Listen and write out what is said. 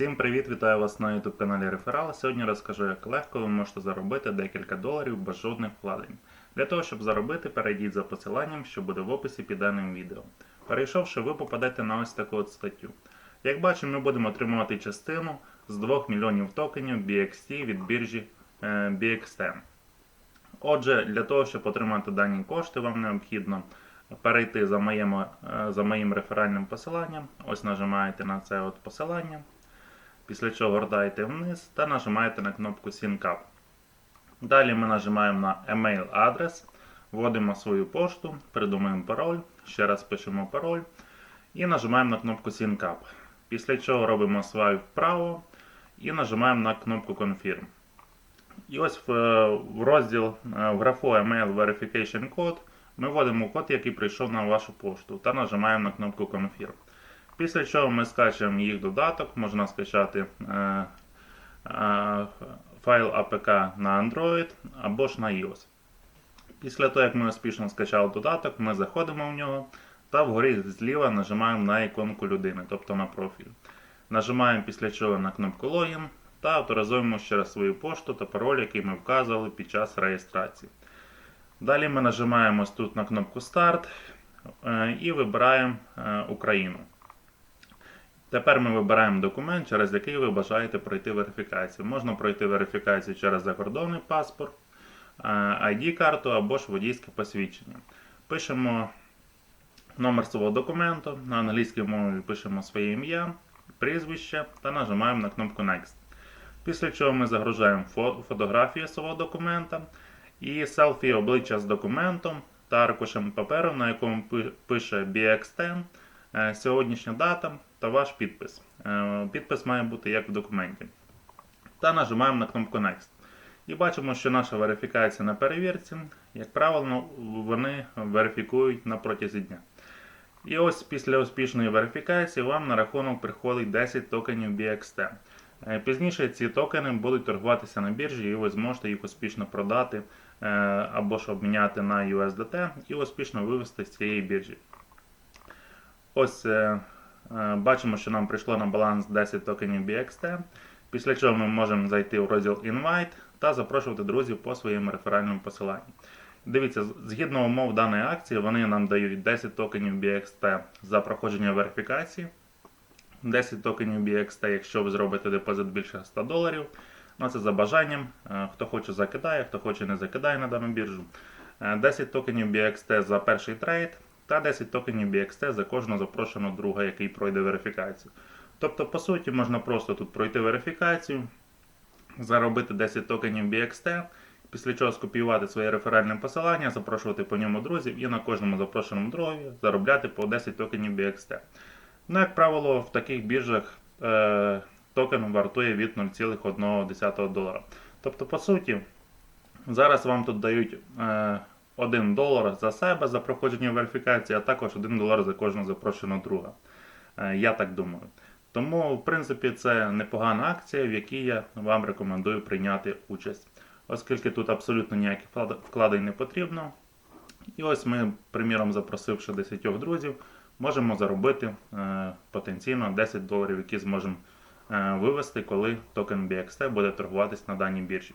Всім привіт! Вітаю вас на YouTube каналі Реферал. Сьогодні розкажу, як легко ви можете заробити декілька доларів без жодних вкладень. Для того, щоб заробити, перейдіть за посиланням, що буде в описі під даним відео. Перейшовши, ви попадете на ось таку от статтю. Як бачимо, ми будемо отримувати частину з 2 мільйонів токенів BXT від біржі е, BXT. Отже, для того, щоб отримати дані кошти, вам необхідно перейти за моїм, е, за моїм реферальним посиланням. Ось нажимаєте на це от посилання. Після чого гортаєте вниз та нажимаєте на кнопку Sync. Далі ми нажимаємо на Email адрес, вводимо свою пошту, придумаємо пароль, ще раз пишемо пароль і нажимаємо на кнопку Sync. Після чого робимо свайп вправо і нажимаємо на кнопку Confirm. І ось в, в розділ е, в графу Email Verification Code ми вводимо код, який прийшов на вашу пошту, та нажимаємо на кнопку Confirm. Після чого ми скачуємо їх додаток, можна скачати е, е, файл APK на Android або ж на iOS. Після того, як ми успішно скачали додаток, ми заходимо в нього та вгорі зліва нажимаємо на іконку людини, тобто на профіль. Нажимаємо після чого на кнопку Login та авторизуємо ще раз свою пошту та пароль, який ми вказували під час реєстрації. Далі ми нажимаємо тут на кнопку Старт е, і вибираємо е, Україну. Тепер ми вибираємо документ, через який ви бажаєте пройти верифікацію. Можна пройти верифікацію через закордонний паспорт, ID-карту або ж водійське посвідчення. Пишемо номер свого документу, на англійській мові пишемо своє ім'я, прізвище та нажимаємо на кнопку Next. Після чого ми загружаємо фо- фотографію свого документа і селфі обличчя з документом та аркушем паперу, на якому пише BX10, е, сьогоднішня дата та ваш підпис. Е, Підпис має бути як в документі. Та нажимаємо на кнопку Next. І бачимо, що наша верифікація на перевірці, як правило, вони верифікують на протязі дня. І ось після успішної верифікації вам на рахунок приходить 10 токенів BXT. Е, Пізніше ці токени будуть торгуватися на біржі, і ви зможете їх успішно продати е, або ж обміняти на USDT і успішно вивести з цієї біржі. Ось бачимо, що нам прийшло на баланс 10 токенів BXT. Після чого ми можемо зайти в розділ Invite та запрошувати друзів по своїм реферальним посиланням. Дивіться, згідно умов даної акції, вони нам дають 10 токенів BXT за проходження верифікації. 10 токенів BXT, якщо ви зробите депозит більше 100 доларів. Ну, це за бажанням. Е, Хто хоче закидає, хто хоче не закидає на дану біржу. Е, 10 токенів BXT за перший трейд та 10 токенів BXT за кожного запрошеного друга, який пройде верифікацію. Тобто, по суті, можна просто тут пройти верифікацію, заробити 10 токенів BXT, після чого скопіювати своє реферальне посилання, запрошувати по ньому друзів і на кожному запрошеному другові заробляти по 10 токенів BXT. Ну, як правило, в таких біржах е, токен вартує від 0,1 долара. Тобто, по суті, зараз вам тут дають е, 1 долар за себе за проходження верифікації, а також 1 долар за кожного запрошеного друга. Е, я так думаю. Тому, в принципі, це непогана акція, в якій я вам рекомендую прийняти участь. Оскільки тут абсолютно ніяких вкладень не потрібно. І ось ми, приміром, запросивши 10 друзів, можемо заробити е, потенційно 10 доларів, які зможемо е, вивести, коли токен BXT буде торгуватись на даній біржі.